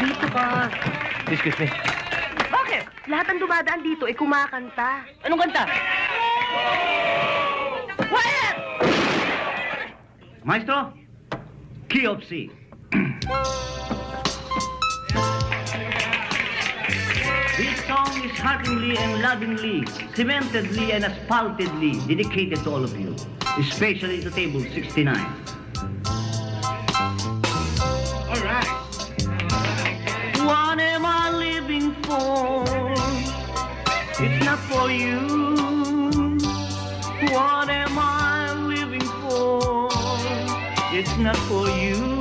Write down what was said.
Dito ka. Excuse me. Bakit? Lahat ng dumadaan dito ay kumakanta. Anong kanta? Quiet! Maestro, key of C. This song is heartily and lovingly, cementedly and asphaltedly dedicated to all of you, especially to table 69. It's not for you. What am I living for? It's not for you.